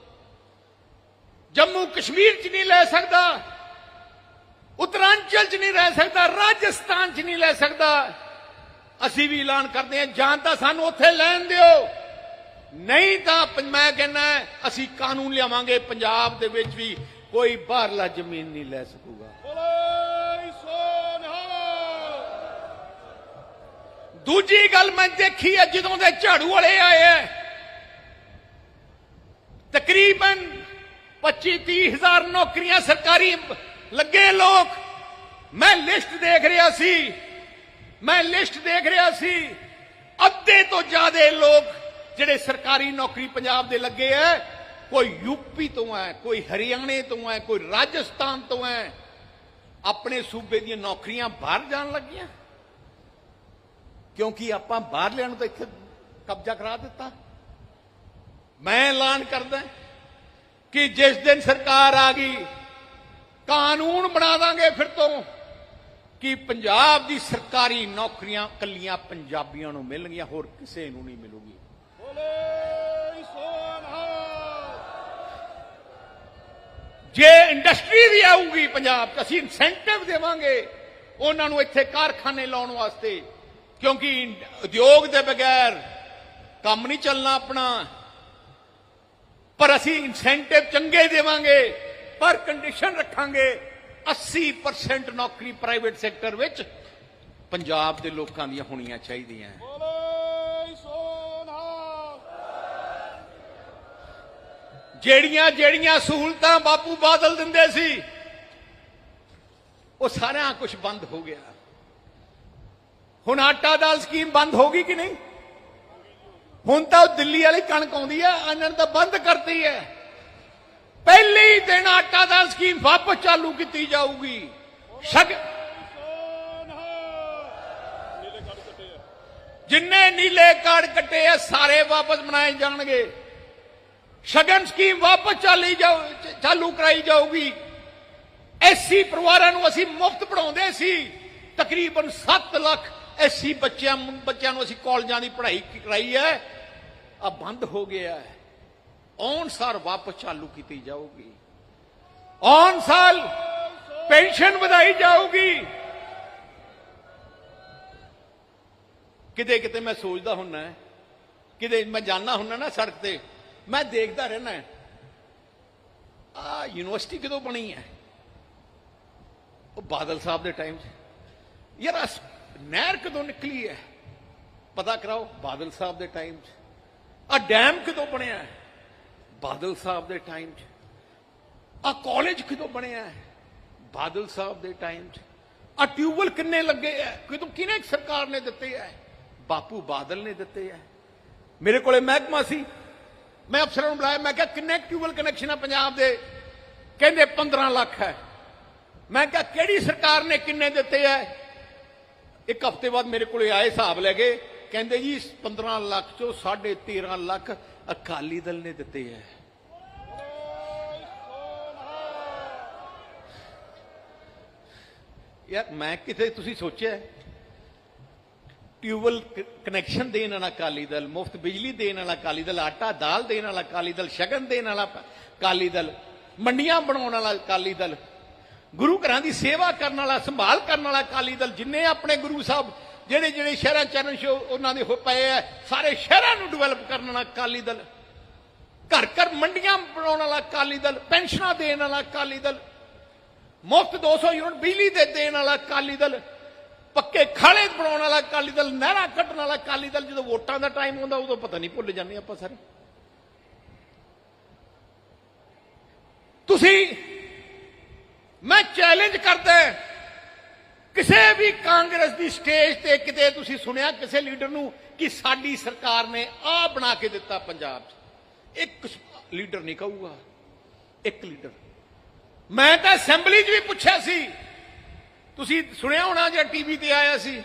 ਜੰਮੂ ਕਸ਼ਮੀਰ 'ਚ ਨਹੀਂ ਲੈ ਸਕਦਾ। ਹਿਮਾਚਲ 'ਚ ਨਹੀਂ ਰਹਿ ਸਕਦਾ। ਰਾਜਸਥਾਨ 'ਚ ਨਹੀਂ ਲੈ ਸਕਦਾ। ਅਸੀਂ ਵੀ ਐਲਾਨ ਕਰਦੇ ਹਾਂ, ਜਾਂ ਤਾਂ ਸਾਨੂੰ ਉੱਥੇ ਲੈਣ ਦਿਓ। ਨਹੀਂ ਤਾਂ ਮੈਂ ਕਹਿੰਦਾ ਅਸੀਂ ਕਾਨੂੰਨ ਲਿਆਵਾਂਗੇ ਪੰਜਾਬ ਦੇ ਵਿੱਚ ਵੀ ਕੋਈ ਬਾਹਰਲਾ ਜ਼ਮੀਨ ਨਹੀਂ ਲੈ ਸਕੂਗਾ। ਦੂਜੀ ਗੱਲ ਮੈਂ ਦੇਖੀ ਹੈ ਜਦੋਂ ਦੇ ਝਾੜੂ ਵਾਲੇ ਆਏ ਐ ਤਕਰੀਬਨ 25 30 ਹਜ਼ਾਰ ਨੌਕਰੀਆਂ ਸਰਕਾਰੀ ਲੱਗੇ ਲੋਕ। ਮੈਂ ਲਿਸਟ ਦੇਖ ਰਿਹਾ ਸੀ ਮੈਂ ਲਿਸਟ ਦੇਖ ਰਿਹਾ ਸੀ ਅੱਧੇ ਤੋਂ ਜ਼ਿਆਦਾ ਲੋਕ ਜਿਹੜੇ ਸਰਕਾਰੀ ਨੌਕਰੀ ਪੰਜਾਬ ਦੇ ਲੱਗੇ ਐ, ਕੋਈ ਯੂਪੀ ਤੋਂ ਹੈ ਕੋਈ ਹਰਿਆਣੇ ਤੋਂ ਐ, ਕੋਈ ਰਾਜਸਥਾਨ ਤੋਂ ਐ, ਆਪਣੇ ਸੂਬੇ ਦੀਆਂ ਨੌਕਰੀਆਂ ਬਾਹਰ ਜਾਣ ਲੱਗੀਆਂ। ਕਿਉਂਕਿ ਆਪਾਂ ਬਾਹਰ ਲੈਣ ਤੋਂ ਇੱਥੇ ਕਬਜ਼ਾ ਕਰਾ ਦਿੱਤਾ। ਮੈਂ ਐਲਾਨ ਕਰਦਾ ਕਿ ਜਿਸ ਦਿਨ ਸਰਕਾਰ ਆ ਗਈ, ਕਾਨੂੰਨ ਬਣਾ ਦਾਂਗੇ ਫਿਰ ਤੋਂ ਕਿ ਪੰਜਾਬ ਦੀ ਸਰਕਾਰੀ ਨੌਕਰੀਆਂ ਕੱਲੀਆਂ ਪੰਜਾਬੀਆਂ ਨੂੰ ਮਿਲਣਗੀਆਂ, ਹੋਰ ਕਿਸੇ ਨੂੰ ਨਹੀਂ ਮਿਲੂਗੀ। ਜੇ ਇੰਡਸਟਰੀ ਵੀ ਆਊਗੀ ਪੰਜਾਬ 'ਚ, ਅਸੀਂ ਇਨਸੈਂਟਿਵ ਦੇਵਾਂਗੇ ਉਹਨਾਂ ਨੂੰ ਇੱਥੇ ਕਾਰਖਾਨੇ ਲਾਉਣ ਵਾਸਤੇ। ਕਿਉਂਕਿ ਉਦਯੋਗ ਦੇ ਬਗੈਰ ਕੰਮ ਨਹੀਂ ਚੱਲਣਾ ਆਪਣਾ। ਪਰ ਅਸੀਂ ਇਨਸੈਂਟਿਵ ਚੰਗੇ ਦੇਵਾਂਗੇ, ਪਰ ਕੰਡੀਸ਼ਨ ਰੱਖਾਂਗੇ। 80% ਨੌਕਰੀ ਪ੍ਰਾਈਵੇਟ ਸੈਕਟਰ ਵਿੱਚ ਪੰਜਾਬ ਦੇ ਲੋਕਾਂ ਦੀਆਂ ਹੋਣੀਆਂ ਚਾਹੀਦੀਆਂ। ਜਿਹੜੀਆਂ ਜਿਹੜੀਆਂ ਸਹੂਲਤਾਂ ਬਾਪੂ ਬਾਦਲ ਦਿੰਦੇ ਸੀ, ਉਹ ਸਾਰਾ ਕੁਝ ਬੰਦ ਹੋ ਗਿਆ। ਹੁਣ ਆਟਾ ਦਾਲ ਸਕੀਮ ਬੰਦ ਹੋ ਗਈ ਕਿ ਨਹੀਂ? ਹੁਣ ਤਾਂ ਉਹ ਦਿੱਲੀ ਵਾਲੀ ਕਣਕ ਆਉਂਦੀ ਹੈ ਇਹਨਾਂ ਨੇ ਤਾਂ ਬੰਦ ਕਰਤੀ ਹੈ। ਪਹਿਲੀ ਦਿਨ ਆਟਾ ਦਾਲ ਸਕੀਮ ਵਾਪਸ ਚਾਲੂ ਕੀਤੀ ਜਾਊਗੀ। ਸ਼ਗ ਜਿੰਨੇ ਨੀਲੇ ਕਾਰਡ ਕੱਟੇ ਆ, ਸਾਰੇ ਵਾਪਸ ਬਣਾਏ ਜਾਣਗੇ। ਸ਼ਗਨ ਸਕੀਮ ਵਾਪਸ ਚਾਲੀ ਜਾਊ ਚਾਲੂ ਕਰਾਈ ਜਾਊਗੀ। ਐਸੀ ਪਰਿਵਾਰਾਂ ਨੂੰ ਅਸੀਂ ਮੁਫਤ ਪੜਾਉਂਦੇ ਸੀ। ਤਕਰੀਬਨ 7 ਲੱਖ ਐਸੀ ਬੱਚਿਆਂ ਬੱਚਿਆਂ ਨੂੰ ਅਸੀਂ ਕਾਲਜਾਂ ਦੀ ਪੜ੍ਹਾਈ ਕਰਾਈ ਹੈ। ਆ ਬੰਦ ਹੋ ਗਿਆ ਹੈ। ਔਨ ਸਾਲ ਵਾਪਸ ਚਾਲੂ ਕੀਤੀ ਜਾਊਗੀ। ਔਨ ਸਾਲ ਪੈਨਸ਼ਨ ਵਧਾਈ ਜਾਊਗੀ। ਕਿਤੇ ਕਿਤੇ ਮੈਂ ਸੋਚਦਾ ਹੁੰਨਾ ਕਿਤੇ ਮੈਂ ਜਾਣਾ ਹੁੰਨਾ ਨਾ ਸੜਕ ਤੇ ਮੈਂ ਦੇਖਦਾ ਰਹਿਣਾ ਆ ਯੂਨੀਵਰਸਿਟੀ ਕਦੋਂ ਬਣੀ ਹੈ ਉਹ ਬਾਦਲ ਸਾਹਿਬ ਦੇ ਟਾਈਮ 'ਚ ਯਾਰ ਆਹ ਨਹਿਰ ਕਦੋਂ ਨਿਕਲੀ ਹੈ ਪਤਾ ਕਰਾਓ ਬਾਦਲ ਸਾਹਿਬ ਦੇ ਟਾਈਮ 'ਚ ਆ ਡੈਮ ਕਦੋਂ ਬਣਿਆ ਹੈ? ਬਾਦਲ ਸਾਹਿਬ ਦੇ ਟਾਈਮ 'ਚ ਆ ਕਾਲਜ ਕਦੋਂ ਬਣਿਆ ਹੈ? ਬਾਦਲ ਸਾਹਿਬ ਦੇ ਟਾਈਮ 'ਚ ਆ ਟਿਊਬਲ ਕਿੰਨੇ ਲੱਗੇ ਐ ਕਦੋਂ ਕਿਹਨੇ ਸਰਕਾਰ ਨੇ ਦਿੱਤੇ ਐ ਬਾਪੂ ਬਾਦਲ ਨੇ ਦਿੱਤੇ ਐ ਮੇਰੇ ਕੋਲੇ ਮਹਿਕਮਾ ਸੀ ਮੈਂ ਅਫਸਰਾਂ ਨੂੰ ਬੁਲਾਇਆ, ਮੈਂ ਕਿਹਾ, ਕਿੰਨੇ ਟਿਊਬਲ ਕਨੈਕਸ਼ਨ ਆ ਪੰਜਾਬ ਦੇ? ਕਹਿੰਦੇ 15 ਲੱਖ ਹੈ। ਮੈਂ ਕਿਹਾ, ਕਿਹੜੀ ਸਰਕਾਰ ਨੇ ਕਿੰਨੇ ਦਿੱਤੇ ਐ? ਇੱਕ ਹਫ਼ਤੇ ਬਾਅਦ ਮੇਰੇ ਕੋਲੇ ਆਏ ਹਿਸਾਬ ਲੈ ਗਏ ਕਹਿੰਦੇ ਜੀ ਇਸ 15 ਲੱਖ ਚੋਂ 13.5 ਲੱਖ ਅਕਾਲੀ ਦਲ ਨੇ ਦਿੱਤੇ ਐ। ਯਾਰ, ਮੈਂ ਕਿਤੇ ਤੁਸੀਂ ਸੋਚਿਆ? ਟਿਊਬਲ ਕਨੈਕਸ਼ਨ ਦੇਣ ਵਾਲਾ ਅਕਾਲੀ ਦਲ ਮੁਫਤ ਬਿਜਲੀ ਦੇਣ ਵਾਲਾ ਅਕਾਲੀ ਦਲ ਆਟਾ ਦਾਲ ਦੇਣ ਵਾਲਾ ਅਕਾਲੀ ਦਲ ਸ਼ਗਨ ਦੇਣ ਵਾਲਾ ਅਕਾਲੀ ਦਲ ਮੰਡੀਆਂ ਬਣਾਉਣ ਵਾਲਾ ਅਕਾਲੀ ਦਲ ਗੁਰੂ ਘਰਾਂ ਦੀ ਸੇਵਾ ਕਰਨ ਵਾਲਾ ਸੰਭਾਲ ਕਰਨ ਵਾਲਾ ਅਕਾਲੀ ਦਲ ਜਿੰਨੇ ਆਪਣੇ ਗੁਰੂ ਸਾਹਿਬ ਜਿਹੜੇ ਜਿਹੜੇ ਸ਼ਹਿਰਾਂ ਚਰਨ ਸ਼ੋ ਉਹਨਾਂ ਦੇ ਹੋ ਪਏ ਆ ਸਾਰੇ ਸ਼ਹਿਰਾਂ ਨੂੰ ਡਿਵੈਲਪ ਕਰਨ ਵਾਲਾ ਅਕਾਲੀ ਦਲ ਘਰ ਘਰ ਮੰਡੀਆਂ ਬਣਾਉਣ ਵਾਲਾ ਅਕਾਲੀ ਦਲ ਪੈਨਸ਼ਨਾਂ ਦੇਣ ਵਾਲਾ ਅਕਾਲੀ ਦਲ ਮੁਫਤ 200 ਯੂਨਿਟ ਬਿਜਲੀ ਦੇ ਦੇਣ ਵਾਲਾ ਅਕਾਲੀ ਦਲ ਪੱਕੇ ਖਾਲੇ ਬਣਾਉਣ ਵਾਲਾ ਅਕਾਲੀ ਦਲ, ਨਹਿਰਾਂ ਕੱਢਣ ਵਾਲਾ ਅਕਾਲੀ ਦਲ, ਜਦੋਂ ਵੋਟਾਂ ਦਾ ਟਾਈਮ ਆਉਂਦਾ, ਉਦੋਂ ਪਤਾ ਨਹੀਂ ਭੁੱਲ ਜਾਂਦੇ ਆਪਾਂ ਸਾਰੇ। ਤੁਸੀਂ, ਮੈਂ ਚੈਲੰਜ ਕਰਦਾ ਕਿਸੇ ਵੀ ਕਾਂਗਰਸ ਦੀ ਸਟੇਜ ਤੇ ਕਿਤੇ ਤੁਸੀਂ ਸੁਣਿਆ, ਕਿਸੇ ਲੀਡਰ ਨੂੰ ਕਿ ਸਾਡੀ ਸਰਕਾਰ ਨੇ ਆਹ ਬਣਾ ਕੇ ਦਿੱਤਾ ਪੰਜਾਬ 'ਚ? ਇੱਕ ਲੀਡਰ ਨਹੀਂ ਕਹੂਗਾ, ਇੱਕ ਲੀਡਰ ਮੈਂ ਤਾਂ ਅਸੈਂਬਲੀ 'ਚ ਵੀ ਪੁੱਛਿਆ ਸੀ ਤੁਸੀਂ ਸੁਣਿਆ ਹੋਣਾ ਜੇ ਟੀਵੀ ਤੇ ਆਇਆ ਸੀ?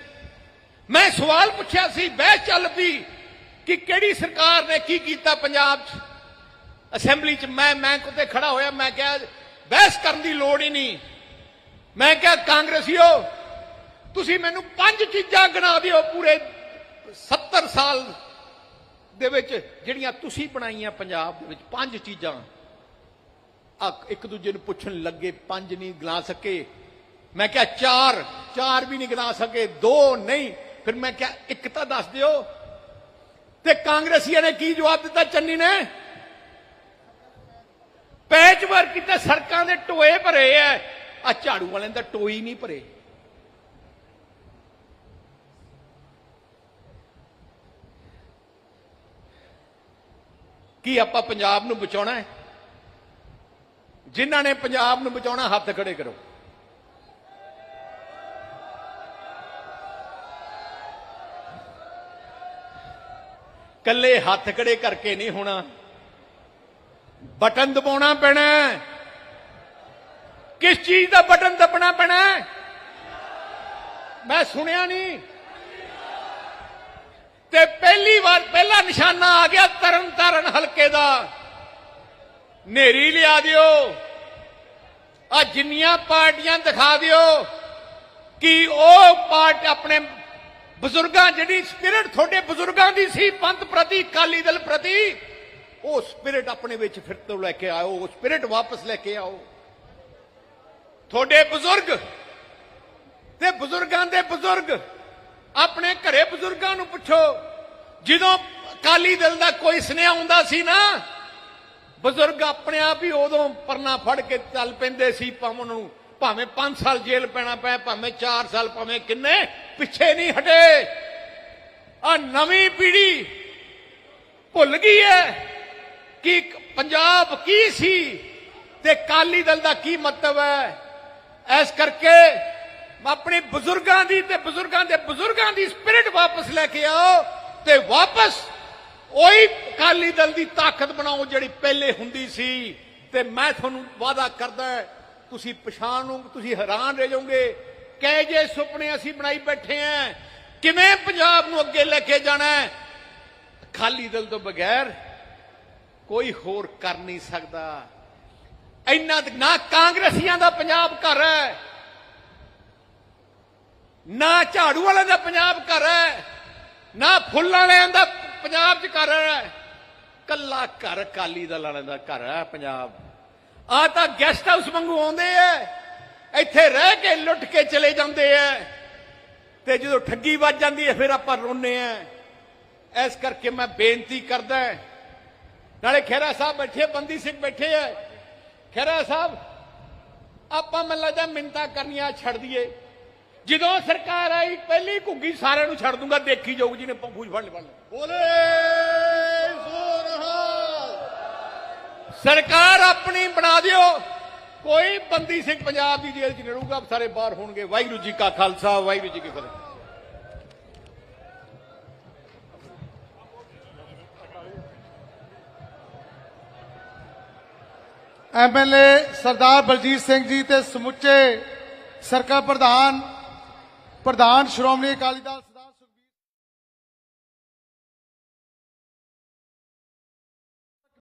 ਮੈਂ ਸਵਾਲ ਪੁੱਛਿਆ ਸੀ, ਬਹਿਸ ਚੱਲ ਪਈ ਕਿ ਕਿਹੜੀ ਸਰਕਾਰ ਨੇ ਕੀ ਕੀਤਾ ਪੰਜਾਬ 'ਚ? ਅਸੈਂਬਲੀ 'ਚ ਮੈਂ ਮੈਂ ਕੋਤੇ ਖੜਾ ਹੋਇਆ, ਮੈਂ ਕਿਹਾ ਬਹਿਸ ਕਰਨ ਦੀ ਲੋੜ ਹੀ ਨਹੀਂ। ਮੈਂ ਕਿਹਾ, ਕਾਂਗਰਸੀਓ, ਤੁਸੀਂ ਮੈਨੂੰ ਪੰਜ ਚੀਜ਼ਾਂ ਗਿਣਾ ਦਿਓ ਪੂਰੇ 70 ਸਾਲ ਦੇ ਵਿੱਚ, ਜਿਹੜੀਆਂ ਤੁਸੀਂ ਬਣਾਈਆਂ ਪੰਜਾਬ ਦੇ ਵਿੱਚ, ਪੰਜ ਚੀਜ਼ਾਂ। ਇੱਕ ਦੂਜੇ ਨੂੰ ਪੁੱਛਣ ਲੱਗੇ, ਪੰਜ ਨਹੀਂ ਗਿਣਾ ਸਕੇ। ਮੈਂ ਕਿਹਾ, ਚਾਰ ਚਾਰ ਵੀ ਨਹੀਂ ਗਿਣਾ ਸਕੇ, ਦੋ ਨਹੀਂ। ਫਿਰ ਮੈਂ ਕਿਹਾ, ਇੱਕ ਤਾਂ ਦੱਸ ਦਿਓ। ਤੇ ਕਾਂਗਰਸੀਆਂ ਨੇ ਕੀ ਜਵਾਬ ਦਿੱਤਾ ਚੰਨੀ ਨੇ? ਪੈਚ ਵਰਕ ਕੀਤੇ ਸੜਕਾਂ ਦੇ ਟੋਏ ਭਰੇ ਐ। ਆ ਝਾੜੂ ਵਾਲਿਆਂ ਦਾ ਟੋਈ ਨਹੀਂ ਭਰੇ। ਕੀ ਆਪਾਂ ਪੰਜਾਬ ਨੂੰ ਬਚਾਉਣਾ ਹੈ ਜਿਨ੍ਹਾਂ ਨੇ ਪੰਜਾਬ ਨੂੰ ਬਚਾਉਣਾ, ਹੱਥ ਖੜੇ ਕਰੋ। ਕੱਲੇ ਹੱਥ ਖੜੇ ਕਰਕੇ ਨਹੀਂ ਹੋਣਾ। ਬਟਨ ਦਬਾਉਣਾ ਪੈਣਾ ਕਿਸ ਚੀਜ਼ ਦਾ ਬਟਨ ਦਬਣਾ ਪੈਣਾ ਮੈਂ ਸੁਣਿਆ ਨਹੀਂ। ਤੇ ਪਹਿਲੀ ਵਾਰ ਪਹਿਲਾ ਨਿਸ਼ਾਨਾ ਆ ਗਿਆ ਤਰਨ ਤਾਰਨ ਹਲਕੇ ਦਾ। ਨੇਰੀ ਲਿਆ ਦਿਓ। ਆ ਜਿੰਨੀਆਂ ਪਾਰਟੀਆਂ ਦਿਖਾ ਦਿਓ ਕਿ ਉਹ ਪਾਰਟ ਆਪਣੇ ਬਜ਼ੁਰਗਾਂ ਜਿਹੜੀ ਸਪਿਰਿਟ ਤੁਹਾਡੇ ਬਜ਼ੁਰਗਾਂ ਦੀ ਸੀ, ਪੰਥ ਪ੍ਰਤੀ ਕਾਲੀ ਦਲ ਪ੍ਰਤੀ, ਉਹ ਸਪਿਰਿਟ ਆਪਣੇ ਵਿੱਚ ਫਿਰ ਤੋਂ ਲੈ ਕੇ ਆਓ, ਉਹ ਸਪਿਰਿਟ ਵਾਪਸ ਲੈ ਕੇ ਆਓ। ਤੁਹਾਡੇ ਬਜ਼ੁਰਗ ਤੇ ਬਜ਼ੁਰਗਾਂ ਦੇ ਬਜ਼ੁਰਗ, ਆਪਣੇ ਘਰੇ ਬਜ਼ੁਰਗਾਂ ਨੂੰ ਪੁੱਛੋ, ਜਦੋਂ ਕਾਲੀ ਦਲ ਦਾ ਕੋਈ ਸੁਨੇਹਾ ਹੁੰਦਾ ਸੀ ਨਾ, ਬਜ਼ੁਰਗ ਆਪਣੇ ਆਪ ਹੀ ਉਦੋਂ ਪਰਨਾ ਫੜ ਕੇ ਚੱਲ ਪੈਂਦੇ ਸੀ ਭਾਵੇਂ ਨੂੰ ਭਾਵੇਂ 5 ਸਾਲ ਜੇਲ੍ਹ ਪੈਣਾ ਪਏ ਭਾਵੇਂ 4 ਸਾਲ, ਭਾਵੇਂ ਕਿੰਨੇ, ਪਿੱਛੇ ਨਹੀਂ ਹਟੇ। ਆ ਨਵੀਂ ਪੀੜ੍ਹੀ ਭੁੱਲ ਗਈ ਹੈ ਕਿ ਪੰਜਾਬ ਕੀ ਸੀ ਤੇ ਕਾਲੀ ਦਲ ਦਾ ਕੀ ਮਤਲਬ ਹੈ। ਇਸ ਕਰਕੇ ਆਪਣੇ ਬਜ਼ੁਰਗਾਂ ਦੀ ਤੇ ਬਜ਼ੁਰਗਾਂ ਦੇ ਬਜ਼ੁਰਗਾਂ ਦੀ ਸਪਿਰਿਟ ਵਾਪਸ ਲੈ ਕੇ ਆਓ ਤੇ ਵਾਪਸ ਉਹੀ ਕਾਲੀ ਦਲ ਦੀ ਤਾਕਤ ਬਣਾਓ ਜਿਹੜੀ ਪਹਿਲੇ ਹੁੰਦੀ ਸੀ। ਤੇ ਮੈਂ ਤੁਹਾਨੂੰ ਵਾਅਦਾ ਕਰਦਾ ਤੁਸੀਂ ਪਛਾਣ ਨੂੰ, ਤੁਸੀਂ ਹੈਰਾਨ ਰਹਿ ਜਾਓਗੇ। ਕਹੇ ਜੇ ਸੁਪਨੇ ਅਸੀਂ ਬਣਾਈ ਬੈਠੇ ਆਂ, ਕਿਵੇਂ ਪੰਜਾਬ ਨੂੰ ਅੱਗੇ ਲੈ ਕੇ ਜਾਣਾ ਹੈ? ਖਾਲੀ ਦਿਲ ਤੋਂ ਬਗੈਰ ਕੋਈ ਹੋਰ ਕਰ ਨਹੀਂ ਸਕਦਾ। ਇੰਨਾ ਨਾ ਕਾਂਗਰਸੀਆਂ ਦਾ ਪੰਜਾਬ ਘਰ ਹੈ, ਨਾ ਝਾੜੂ ਵਾਲਿਆਂ ਦਾ ਪੰਜਾਬ ਘਰ ਹੈ, ਨਾ ਫੁੱਲ ਵਾਲਿਆਂ ਦਾ ਪੰਜਾਬ 'ਚ ਘਰ ਹੈ। ਕੱਲਾ ਘਰ ਕਾਲੀ ਦਲ ਵਾਲਿਆਂ ਦਾ ਘਰ ਹੈ ਪੰਜਾਬ। ਆ ਤਾਂ ਗੈਸਟ ਹਾਊਸ ਵਾਂਗੂ ਆਉਂਦੇ ਐ। ਇੱਥੇ ਰਹਿ ਕੇ ਲੁੱਟ ਕੇ ਚਲੇ ਜਾਂਦੇ ਐ। ਤੇ ਜਦੋਂ ਠੱਗੀ ਵੱਜ ਜਾਂਦੀ ਹੈ ਫਿਰ ਆਪਾਂ ਰੋਨੇ ਆ ਇਸ ਕਰਕੇ ਮੈਂ ਬੇਨਤੀ ਕਰਦਾ ਨਾਲੇ ਖੇਰਾ ਸਾਹਿਬ ਬੈਠੇ ਬੰਦੀ ਸਿੰਘ ਬੈਠੇ ਐ। ਖੇਰਾ ਸਾਹਿਬ, ਆਪਾਂ ਮੈਨੂੰ ਲੱਗਦਾ ਮਿੰਤਾ ਕਰਨੀਆਂ ਛੱਡ ਦਈਏ। ਜਦੋਂ ਸਰਕਾਰ ਆਈ, ਪਹਿਲੀ ਘੁੱਗੀ ਸਾਰਿਆਂ ਨੂੰ ਛੱਡ ਦੂੰਗਾ, ਦੇਖੀ ਜਾਊਗੀ ਜੀ ਨੇ ਪੰਖੂਜ ਫੜ ਲੈ ਬੋਲੇ! ਸਰਕਾਰ ਆਪਣੀ ਬਣਾ ਦਿਓ। ਕੋਈ ਬੰਦੀ ਸਿੰਘ ਪੰਜਾਬ ਦੀ ਜੇਲ੍ਹ 'ਚ ਨਹੀਂ ਰਹੂਗਾ। ਸਾਰੇ ਬਾਹਰ ਹੋਣਗੇ। ਵਾਹਿਗੁਰੂ ਜੀ ਕਾ ਖਾਲਸਾ, ਵਾਹਿਗੁਰੂ ਜੀ ਕੀ ਫਤਿਹ। ਐਮਐਲਏ ਸਰਦਾਰ ਬਲਜੀਤ ਸਿੰਘ ਜੀ ਤੇ ਸਮੁੱਚੇ ਸਰਕਾ ਪ੍ਰਧਾਨ ਪ੍ਰਧਾਨ ਸ਼੍ਰੋਮਣੀ ਅਕਾਲੀ ਦਲ